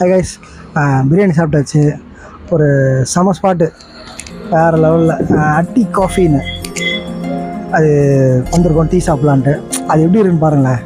Guys biryani சாப்பிட்டாச்சு. ஒரு சம ஸ்பாட்டு வேறு லெவலில் அட்டி காஃபின்னு அது வந்திருக்கோம் டீ சாப்பிட்லான்ட்டு. அது எப்படி இருக்குன்னு பாருங்களேன்.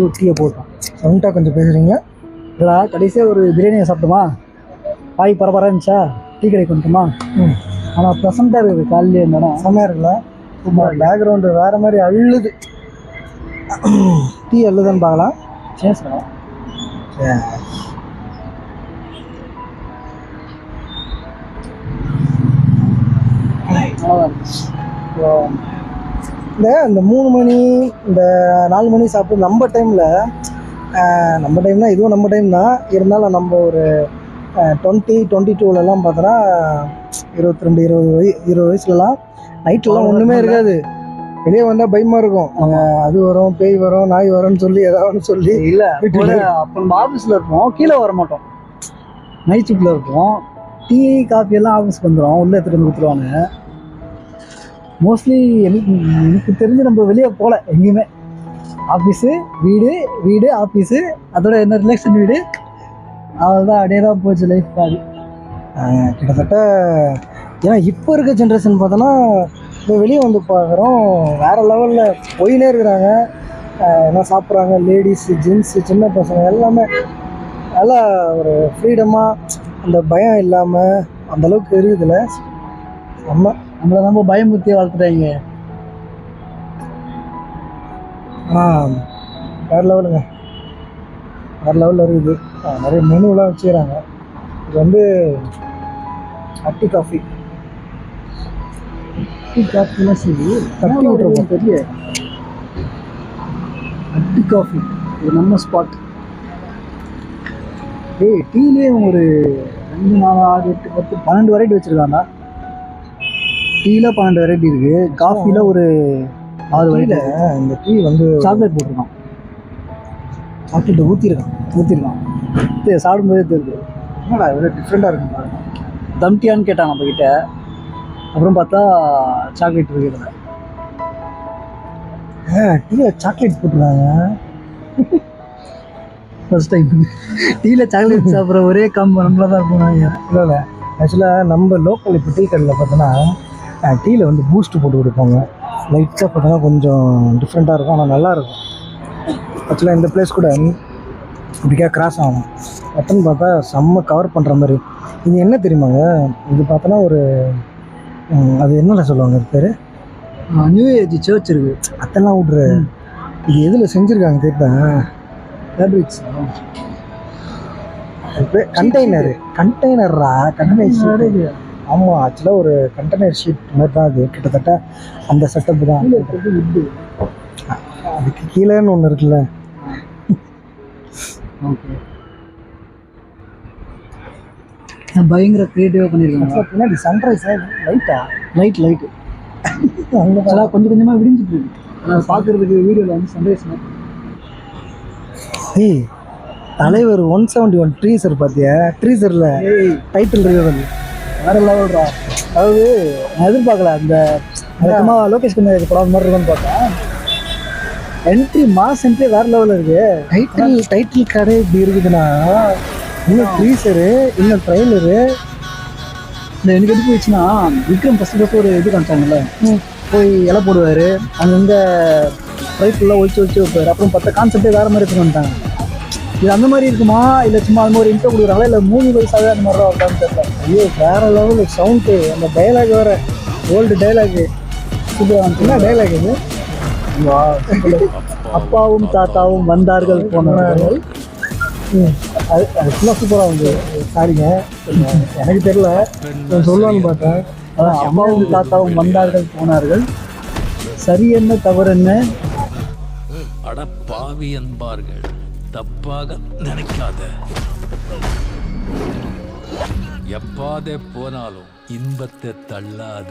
வந்து ஒரு போட்டோம். சவுண்டாக கொஞ்சம் பேசுகிறீங்க இல்லடா கடைசியாக ஒரு பிரியாணியை சாப்பிட்டோமா? பாய் பரபரா இருந்துச்சா? டீ கடைக்கு வந்துட்டோமா? ம். ஆனால் ப்ளசண்ட்டாக இருக்குது காலையிலே இந்த இடம் செம்மையாக இருக்குல்ல பேக்ரவுண்டு வேறு மாதிரி அள்ளுது டீ அள்ளுதுன்னு பார்க்கலாம். சேஸ்டா இந்த இந்த மூணு மணி இந்த நாலு மணி சாப்பிட்டு நம்ம டைமில் நம்ம டைம்னா இதுவும் நம்ம டைம் தான். இருந்தாலும் நம்ம ஒரு டுவெண்ட்டி டுவெண்ட்டி டூலலாம் பார்த்தோன்னா இருபத்தி ரெண்டு இருபது வய இருபது வயசுலலாம் நைட்லாம் ஒன்றுமே இருக்காது. வெளியே வந்தால் பயமாக இருக்கும். அது வரும் பேய் வரும் நாய் வரும்னு சொல்லி ஏதாவது சொல்லி இல்லை அப்போ நம்ம ஆஃபீஸில் இருப்போம். கீழே வர மாட்டோம். நைட் ஷிஃப்ட்டில் இருப்போம். டீ காஃபி எல்லாம் ஆஃபீஸ்க்கு வந்துடும் உள்ளே எடுத்துகிட்டு வந்து கொடுத்துருவாங்க. மோஸ்ட்லி எனக்கு எனக்கு தெரிஞ்சு நம்ம வெளியே போகல எங்கேயுமே. ஆஃபீஸு வீடு வீடு ஆஃபீஸு அதோட என்ன ரிலேஷன் வீடு? அவ்வளோதான் அப்படியே தான் போச்சு லைஃப் பாதி. கிட்டத்தட்ட ஏன்னா இப்போ இருக்க ஜென்ரேஷன் பார்த்தோன்னா இப்போ வெளியே வந்து பார்க்குறோம் வேறு லெவலில் போயினே இருக்கிறாங்க. என்ன சாப்பிட்றாங்க லேடிஸு ஜென்ஸு சின்ன பசங்க எல்லாமே. நல்லா ஒரு ஃப்ரீடமாக அந்த பயம் இல்லாமல் அந்தளவுக்கு இருக்குதுல்ல செம்ம. நம்மளை நம்ம பயமுறுத்தி வளர்த்துட்டாங்க. ஆனால் வேறு லெவலுங்க வேறு லெவலில் இருக்குது. நிறைய மெனுலாம் வச்சுக்கிறாங்க. இது வந்து அட்டி காஃபி டீ காஃபிலாம் சரி தட்டி விட்டுருப்போம். தெரியல. அட்டி காஃபி இது நம்ம ஸ்பாட் ஏய் டீலே ஒரு ரெண்டு நாலு ஆறு எட்டு பத்து பன்னெண்டு வெரைட்டி வச்சுருக்காண்டா டீயில் பன்னெண்டு வெரைட்டி இருக்கு. காஃபியில் ஒரு ஆறு வெரைட்டி இந்த டீ வந்து சாக்லேட் போட்டிருக்கான். சாக்லேட்டை ஊற்றிருக்கான் ஊற்றிருக்கான் சாப்பிடும்போதே தெரியுது. என்னடா இவ்வளோ டிஃப்ரெண்ட்டாக இருக்கு பாருங்க தம் டீயான்னு கேட்டாங்க நம்ம கிட்ட. அப்புறம் பார்த்தா சாக்லேட் இருக்கு இதில். டீயில் சாக்லேட் போட்டுருக்காங்க. ஃபர்ஸ்ட் டைம் டீயில் சாக்லேட் சாப்பிட்ற ஒரே கம் நம்மள தான் இருக்கும் இல்லை இல்லை. ஆக்சுவலாக நம்ம லோக்கல் இப்போ டீ கடையில் பார்த்தோன்னா டீயில் வந்து பூஸ்ட் போட்டு கொடுப்பாங்க. லைட்டாக பார்த்தோன்னா கொஞ்சம் டிஃப்ரெண்ட்டாக இருக்கும். ஆனால் நல்லாயிருக்கும். ஆக்சுவலாக இந்த பிளேஸ் கூட இப்படிக்கா கிராஸ் ஆகும். பட்டன் பார்த்தா செம்ம கவர் பண்ணுற மாதிரி. இது என்ன தெரியுமாங்க இது பார்த்தோன்னா ஒரு அது என்னடா சொல்லுவாங்க? அது பேர்? நியூ ஏஜ் சர்ச் இருக்கு. அதெல்லாம் விட்ரு இது எதில் செஞ்சுருக்காங்க தெரியுதா ஃபேப்ரிக்ஸ் கண்டெய்னர் கண்டெய்னர்ரா கண்டெய்னர் ஆமாம் ஆக்சுவலாக ஒரு கண்டெய்னர் ஷீட் மாதிரி தான் அது கிட்டத்தட்ட அந்த செட்டப் தான். அதுக்கு கீழேன்னு ஒன்று இருக்குல்ல. ஓகே பயங்கர க்ரியேட்டிவாக பண்ணியிருக்காங்க பின்னாடி சன்ரைஸ் லைட்டா லைட் லைட்டு அங்கே அதெல்லாம் கொஞ்சம் கொஞ்சமாக விடிஞ்சிட்டு இருக்கு பார்க்குறதுக்கு வீடியோவில் வந்து சன்ரைஸ் ஏய் தலைவர் ஒன் செவன்டி ஒன் ட்ரீசர் பார்த்தியா ட்ரீசரில் ஏய். டைட்டில் இருக்குது வேற லெவல்ரா அதாவது நான் எதிர்பார்க்கல. அந்த சும்மா லோகேஷ் கண்ணு படம் மாதிரி இருக்கும்னு பார்த்தேன். என்ட்ரி மாஸ் என்ட்ரி வேற லெவலில் இருக்கு. டைட்டில் டைட்டில் கடை இப்படி இருக்குதுன்னா இன்னும் ட்ரீசரு இன்னும் ட்ரெய்லரு இந்த எனக்கு எது போயிடுச்சுன்னா விக்ரம் ஃபர்ஸ்ட் ஃபர்ஸ்ட் ஒரு இது காமிச்சாங்கல்ல. போய் இலை போடுவார். அங்கங்கே ஃப்ரை ஃபுல்லாக ஒழிச்சு ஒழிச்சு வைப்பார். அப்புறம் பார்த்தா கான்செப்டே வேறு மாதிரி எடுத்துட்டு வந்துட்டாங்க. இது அந்த மாதிரி இருக்குமா? இல்லை சும்மா அந்த மாதிரி இன்ட்ரோ கொடுக்குறாங்களா? இல்லை மூவி வைஸாகவே அந்த மாதிரி தான் இருக்கான்னு தெரியல. ஐயோ வேற லெவல் சவுண்டு அந்த டைலாக் வேற. ஓல்டு டைலாக் சூப்பராக என்ன டைலாக் இது? அப்பாவும் தாத்தாவும் வந்தார்கள் போனார்கள் அது அது ஃபுல்லாக சூப்பராக வந்து சாரிங்க. எனக்கு தெரியல. நான் சொல்லலாம்னு பார்த்தேன். அதான் அம்மாவும் தாத்தாவும் வந்தார்கள் போனார்கள். சரி என்ன தவறு என்ன? அட பாவி என்பார்கள். தப்பாக நினைக்காத. எப்பாதே போனாலும் இன்பத்தை தள்ளாத.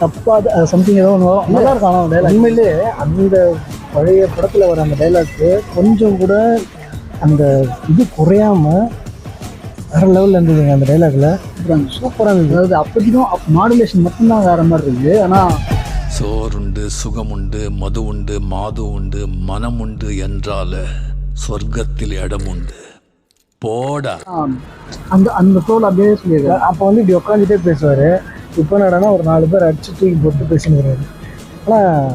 தப்பா சம்திங் ஏதோ ஒன்று வரும். நல்லா இருக்கும் ஆனால் டைலாக் உண்மையிலே அந்த பழைய படத்தில் வர அந்த டைலாக்கு கொஞ்சம் கூட அந்த இது குறையாம வேற லெவலில் இருந்ததுங்க அந்த டைலாக்ல சூப்பராக இருந்தது. அதாவது அப்போதைக்கும் மாடுலேஷன் மட்டும்தான் வேற மாதிரி இருக்கு. ஆனால் சோறுண்டு சுகமுண்டு மது உண்டு மாது உண்டு மனம் உண்டு என்றால சொர்க்கத்தில் இடம் உண்டு போடா அந்த அந்த தோல் அப்படியே சொல்லியிருக்காரு அப்போ வந்து இப்படி உட்காந்துட்டே பேசுவார். இப்போ என்னடான்னா ஒரு நாலு பேர் அடிச்சு தூக்கி போட்டு பேசினுக்கிறாரு ஆனால்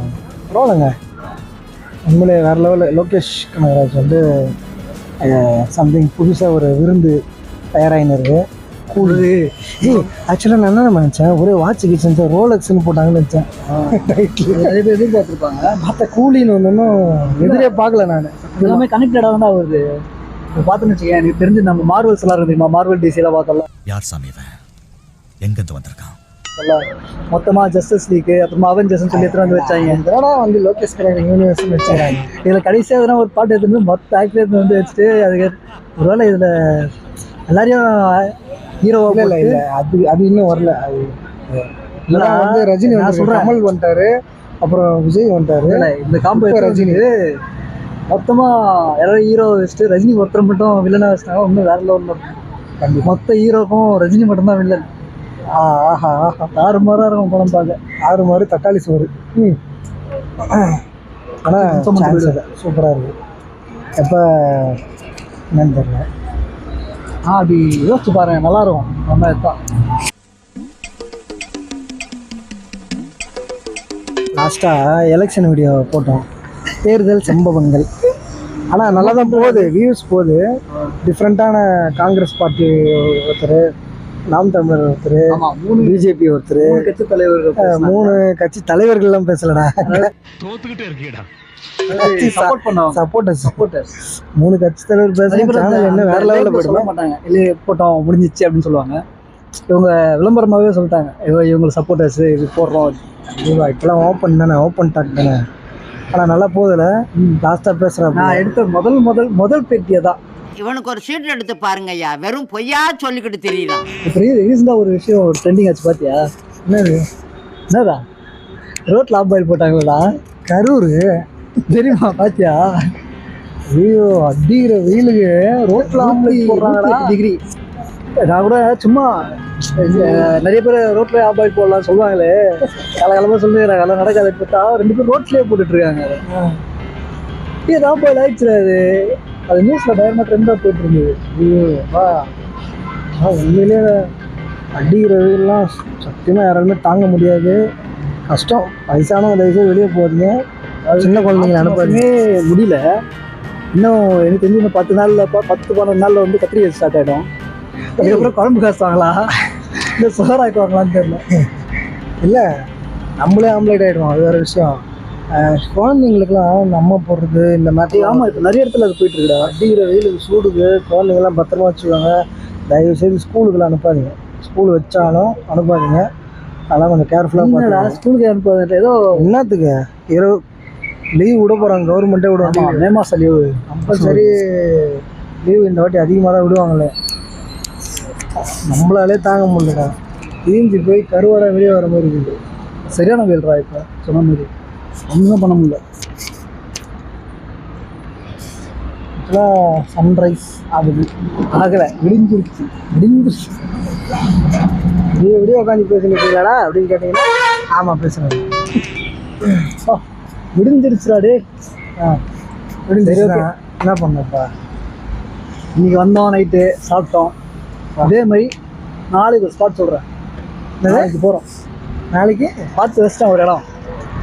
பரவாயில்லைங்க. உண்மையிலே வேற லெவலில் லோகேஷ் கனகராஜ் வந்து சம்திங் புதுசாக ஒரு விருந்து தயாராகின்னு ஏய் ஆக்சுவலாக நான் என்ன நினச்சேன்? ஒரே வாட்ச் கிச்சன் சார் ரோலக்ஸ்னு போட்டாங்கன்னு நினச்சேன். டைட்டில் நிறைய பேர் எதிர்பார்த்துருப்பாங்க? பார்த்த கூலின்னு ஒன்றும் எதிரே பார்க்கல நான். எல்லாமே கனெக்டடாக தான் வருது. பார்த்துன்னு வச்சுக்கேன் எனக்கு தெரிஞ்சு நம்ம மார்வல்ஸ் எல்லாம் தெரியுமா? மார்வல் டிசிலாம் பார்த்தோம்ல யார் சாமி இவன்? எங்கிருந்து வந்திருக்கான்? மொத்தமாக ஜஸ்டிஸ் லீக் அப்புறமா அவெஞ்சர்ஸ்னு சொல்லி எடுத்துட்டு வந்து வச்சாங்க. இதனால வந்து லோகேஷ் கனகராஜ் யூனிவர்ஸ்னு வச்சுக்கிறாங்க இதில் கடைசியாக எதனா ஒரு பாட்டு எடுத்துட்டு மொத்த ஆக்டர் எடுத்து வந்து வச்சுட்டு அதுக்கு ஒருவேளை இதில் எல்லாரையும் ஹீரோவா இல்ல இல்ல அது அது இன்னும் வரல. அது இல்ல, வந்து ரஜினி வந்து. கமல் வந்துட்டாரு. அப்புறம் விஜய் வந்துட்டாரு. இந்த காம்போ ரஜினி. மொத்தமா எல்லாரும் ஹீரோ வச்சுட்டு ரஜினி ஒருத்தர் மட்டும் வில்லனா வச்சுட்டாங்க இன்னும் வேற லெவலில் மொத்த ஹீரோக்கும் ரஜினி மட்டும்தான் வில்லன் ஆஹா ஆஹா. தாறுமாறா இருக்கும் படம் பார்க்க. ஆறு மாறு தக்காளி சோறு. ம். ஆனால் சூப்பராக இருக்கு. எப்போ என்னன்னு தெரியல. ஆ அப்படி யோசிச்சு பாருங்க நல்லா இருக்கும் நம்ம தான் லாஸ்ட்டாக எலெக்ஷன் வீடியோ போட்டோம். தேர்தல் சம்பவங்கள். ஆனால் நல்லா தான் போகுது வியூஸ் போகுது. டிஃப்ரெண்ட்டான காங்கிரஸ் பார்ட்டி ஒருத்தர் நாம் தமிழர் ஒருத்தர் பிஜேபி ஒருத்தர் மூணு கட்சி தலைவர்கள். மூணு கட்சி தலைவர்கள்லாம் பேசலடா. சப்போர்ட்டர்ஸ் சப்போர்ட்டர் மூணு கட்சி தலைவர் என்ன வேற லெவலில் போயிடும்? மாட்டாங்க. இல்லை போட்டோம் முடிஞ்சிச்சு அப்படின்னு சொல்லுவாங்க. இவங்க விளம்பரமாகவே சொல்லிட்டாங்க. இவங்க இவங்க சப்போர்ட்டர்ஸ் இது போடுறோம். இப்பெல்லாம் ஓப்பன் தானே ஓப்பன் டாக் தானே. ஆனால் நல்லா போகுதுல லாஸ்ட்டாக பேசுகிறப்ப நான் எடுத்த முதல் முதல் முதல் பேட்டியை தான். இவனுக்கு ஒரு சீட் எடுத்து பாருங்க ஐயா. வெறும் பொய்யா சொல்லிக்கிட்டு தெரியலாம் இப்போ ரீசெண்டாக ஒரு விஷயம் ட்ரெண்டிங் ஆச்சு பார்த்தியா என்னது? என்னடா ரோட்ல ஆப்பாயில் போட்டாங்களா கரூர். தெரியுமா பாத்தியா? ஐயோ அடிக்கிற வெயிலுக்கு ரோட்டில் ஆம்பளை போடுறாங்கடா. டிகிரி நான் கூட சும்மா நிறைய பேர் ரோட்ல ஆப்பாயில் போடலாம் சொல்லுவாங்களே. காலகாலமாக சொல்லுறாங்க அதெல்லாம் நடக்காது. பார்த்தா ரெண்டு பேரும் ரோட்லயே போட்டுட்டு இருக்காங்க ஏன் ஆப்பாயில் ஆயிடுச்சு அது. அது நியூஸ்ல பயங்கரமா ட்ரெண்டாக போயிட்டு இருந்தது ஐயோ வா. ஆ உண்மையிலேயே அடிக்கிற வெயிலெலாம் சத்தியமாக யாராலுமே தாங்க முடியாது. கஷ்டம். வயசானவங்க தயவுசெய்து வெளியே போகிறீங்க சின்ன குழந்தைங்களை அனுப்பவே முடியல. இன்னும் எனக்கு தெரிஞ்சு இன்னும் பத்து நாள்ல பத்து பன்னெண்டு நாள்ல வந்து கத்திரிக்காய் ஸ்டார்ட் ஆயிடும். அதுக்கப்புறம் குழம்பு காசுவாங்களா இல்லை சோறாக்குவாங்களான்னு தெரியல. இல்லை நம்மளே ஆம்லேட் ஆகிடுவோம் அது வேறு விஷயம். குழந்தைங்களுக்குலாம் நம்ம போடுறது இந்த மாதிரி ஆமா இப்போ நிறைய இடத்துல அது போயிட்டு இருக்குடா. அடிக்கிற வெயிலுக்கு சூடுக்கு குழந்தைங்கள்லாம் பத்திரமா வச்சுக்கோங்க தயவு செய்து ஸ்கூலுக்குலாம் அனுப்பாதீங்க. ஸ்கூல் வச்சாலும் அனுப்பாதீங்க. அதெல்லாம் கொஞ்சம் கேர்ஃபுல்லாக என்னடா பார்த்து ஸ்கூலுக்கு அனுப்புறது ஏதோ என்னத்துக்கு? இரவு லீவ் விட போகிறாங்க கவர்மெண்ட்டே விடுவாங்க மே மாசம் லீவு கம்பல்சரி லீவ் இந்த வாட்டி அதிகமாக தான் விடுவாங்களே. நம்மளாலே தாங்க முடியலடா. தீஞ்சு போய் கருவாடை வெளியே வர மாதிரி இருக்குது. சரியான வேல்ரா இப்போ. சொன்ன மாதிரி. ஒன்றும் பண்ண முடியல. ஆக்சுவலாக சன்ரைஸ் ஆகுது. ஆகலை. விடிஞ்சிருச்சு. முடிஞ்சிருச்சு விடிய விடிய உட்காந்து பேசினிருக்கீங்களாடா அப்படின்னு கேட்டிங்கன்னா ஆமாம் பேசுகிறேன் ஆ, விடிஞ்சிருச்சுடா. டே ஆ முடிஞ்சிருச்சு என்ன பண்ணப்பா? இன்னைக்கு வந்தோம் நைட்டு சாப்பிட்டோம். அதே மாதிரி நாளைக்கு ஒரு ஸ்பாட் சொல்கிறேன் நாளைக்கு போகிறோம் நாளைக்கு? பார்த்து வச்சிட்டேன் ஒரு இடம்.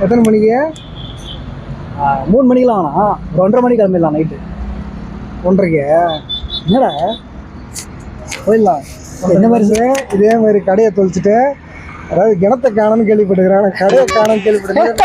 எத்தனை மணிக்கு? மூணு மணிக்கெலாம் வேணாம். ஒரு ஒன்றரை மணிக்கு கிளம்பிடலாம் நைட்டு ஒன்றரைக்கு? என்னடா? போயிடலாம். என்ன மாதிரி இதே மாதிரி கடையை தொலைச்சிட்டு அதாவது கிணத்தை காணன்னு கேள்விப்பட்டுக்கிறேன் கடையை காணன்னு கேள்விப்பட்டுக்கிறேன்